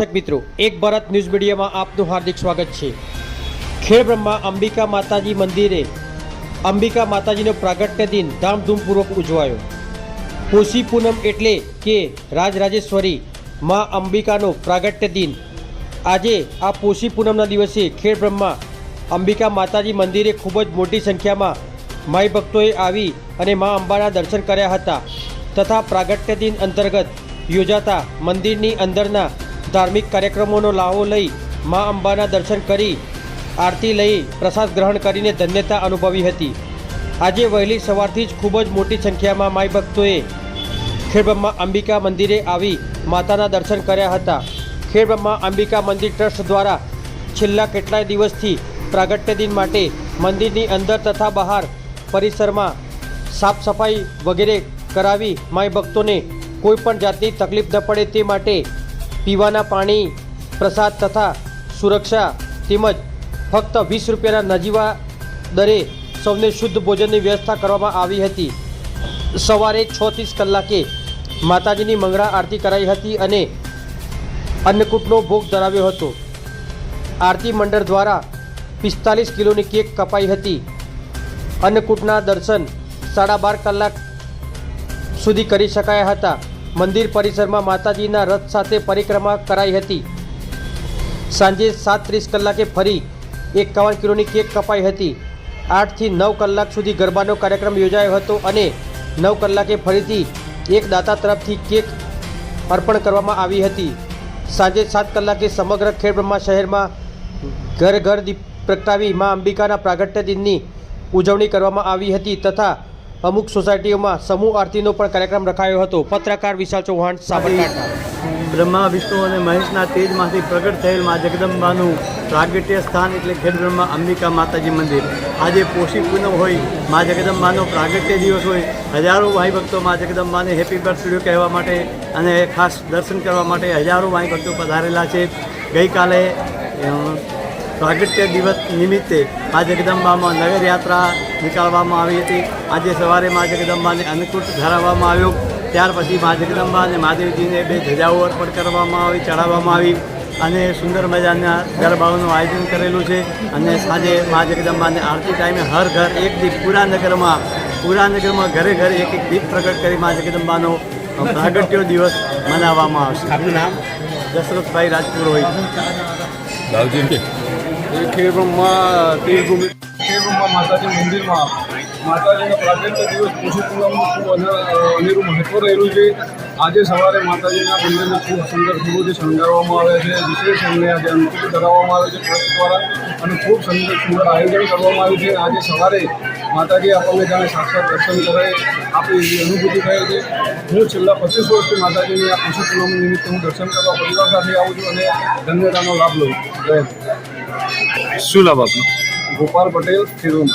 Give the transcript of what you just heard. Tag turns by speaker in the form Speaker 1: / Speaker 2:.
Speaker 1: દર્શક મિત્રો, એક ભારત ન્યૂઝ મીડિયામાં આપનું હાર્દિક સ્વાગત છે. ખેડ બ્રહ્મા અંબિકા માતાજી મંદિરે અંબિકા માતાજીનો પ્રાગટ્ય દિન ધામધૂમપૂર્વક ઉજવાયો. પોષી પૂનમ એટલે કે રાજરાજેશ્વરી મા અંબિકાનો પ્રાગટ્ય દિન. આજે આ પોષી પૂનમના દિવસે ખેડ બ્રહ્મા અંબિકા માતાજી મંદિરે ખૂબ જ મોટી સંખ્યામાં માઈ ભક્તોએ આવી અને મા અંબાના દર્શન કર્યા હતા. તથા પ્રાગટ્ય દિન અંતર્ગત યોજાતા મંદિરની અંદરના ધાર્મિક કાર્યક્રમોનો લાહો લઈ મા અંબાના દર્શન કરી આરતી લઈ પ્રસાદ ગ્રહણ કરીને ધન્યતા અનુભવી હતી. આજે વહેલી સવારથી જ ખૂબ જ મોટી સંખ્યામાં માઈ ભક્તોએ ખેડબ્રહ્મા અંબિકા મંદિરે આવી માતાના દર્શન કર્યા હતા. ખેડબ્રહ્મા અંબિકા મંદિર ટ્રસ્ટ દ્વારા છેલ્લા કેટલાય દિવસથી પ્રાગટ્ય દિન માટે મંદિરની અંદર તથા બહાર પરિસરમાં સાફ સફાઈ વગેરે કરાવી માઈ ભક્તોને કોઈ પણ જાતની તકલીફ ન પડે તે માટે પીવાના પાણી, પ્રસાદ તથા સુરક્ષા તેમજ ફક્ત વીસ રૂપિયાના નજીવા દરે સૌને શુદ્ધ ભોજનની વ્યવસ્થા કરવામાં આવી હતી. સવારે છ ત્રીસ કલાકે માતાજીની મંગળા આરતી કરાઈ હતી અને અન્નકૂટનો ભોગ ધરાવ્યો હતો. આરતી મંડળ દ્વારા પિસ્તાલીસ કિલોની કેક કપાઈ હતી. અન્નકૂટના દર્શન સાડા બાર કલાક સુધી કરી શકાયા હતા. મંદિર પરિસરમાં માતાજીના રથ સાથે પરિક્રમા કરાઈ હતી. સાંજે સાત ત્રીસ કલાકે ફરી એકાવન કિલોની કેક કપાઈ હતી. આઠથી નવ કલાક સુધી ગરબાનો કાર્યક્રમ યોજાયો હતો અને નવ કલાકે ફરીથી એક દાતા તરફથી કેક અર્પણ કરવામાં આવી હતી. સાંજે સાત કલાકે સમગ્ર ખેડબ્રહ્મા શહેરમાં ઘર ઘર દીપ પ્રગટાવી મા અંબિકાના પ્રાગટ્ય દિનની ઉજવણી કરવામાં આવી હતી તથા અમુક સોસાયટીઓમાં સમૂહ આરતીનો પણ કાર્યક્રમ રખાયો હતો. પત્રકાર વિશાલ ચૌહાણ, સાબરકાંઠા.
Speaker 2: બ્રહ્મા વિષ્ણુ અને મહેશના તેજમાંથી પ્રગટ થયેલ મા જગદંબાનું પ્રાગટ્ય સ્થાન એટલે ખેડ બ્રહ્મા અંબિકા માતાજી મંદિર. આજે પોષી પૂનમ હોય, મા જગદંબાનો પ્રાગટ્ય દિવસ હોય, હજારો ભાઈ ભક્તો મા જગદંબાને હેપી બર્થડે કહેવા માટે અને ખાસ દર્શન કરવા માટે હજારો ભાઈ ભક્તો પધારેલા છે. ગઈકાલે પ્રાગટ્ય દિવસ નિમિત્તે આ જગદંબામાં નગરયાત્રા નીકાળવામાં આવી હતી. આજે સવારે મા જગદંબાને અન્નકૂટ ધરાવવામાં આવ્યો. ત્યાર પછી મા જગદંબા અને મહાદેવજીને બે ધજાઓ અર્પણ કરવામાં આવી ચડાવવામાં આવી અને સુંદર મજાના ગરબાઓનું આયોજન કરેલું છે. અને સાંજે મા જગદંબાને આરતી ટાઈમે હર ઘર એક દીપ પૂરા નગરમાં પૂરા નગરમાં ઘરે ઘરે એક એક દીપ પ્રગટ કરી મા જગદંબાનો પ્રાગટ્યો દિવસ મનાવવામાં આવશે.
Speaker 3: આપનું નામ?
Speaker 2: દશરથભાઈ રાજપુરોહિત.
Speaker 3: ભાવજી
Speaker 4: એ ખેડબ્રહ્મા તીર્થભૂમિ ખેડબ્રહ્મા માતાજી મંદિરમાં માતાજીનો પ્રાગટ્ય દિવસ પોષી પૂનમનું ખૂબ અન- અનેરું મહત્વ રહેલું છે. આજે સવારે માતાજીના મંદિરને ખૂબ સુંદર ફૂલોથી શણગારવામાં આવે છે. વિશેષ એમને આજે અનુકૂળ કરાવવામાં આવે છે ટ્રસ્ટ દ્વારા અને ખૂબ સુંદર સુંદર આયોજન કરવામાં આવ્યું છે. આજે સવારે માતાજી આપણને જાણે સાક્ષાત દર્શન કરે આપણી અનુભૂતિ થાય છે. હું છેલ્લા પચીસ વર્ષથી માતાજીની આ પોષી નિમિત્તે હું દર્શન કરવા પરિવાર સાથે આવું છું અને ધન્યતાનો લાભ લઉં છું.
Speaker 3: શું લાભ આપનો?
Speaker 4: ગોપાલ પટેલ ખેડૂત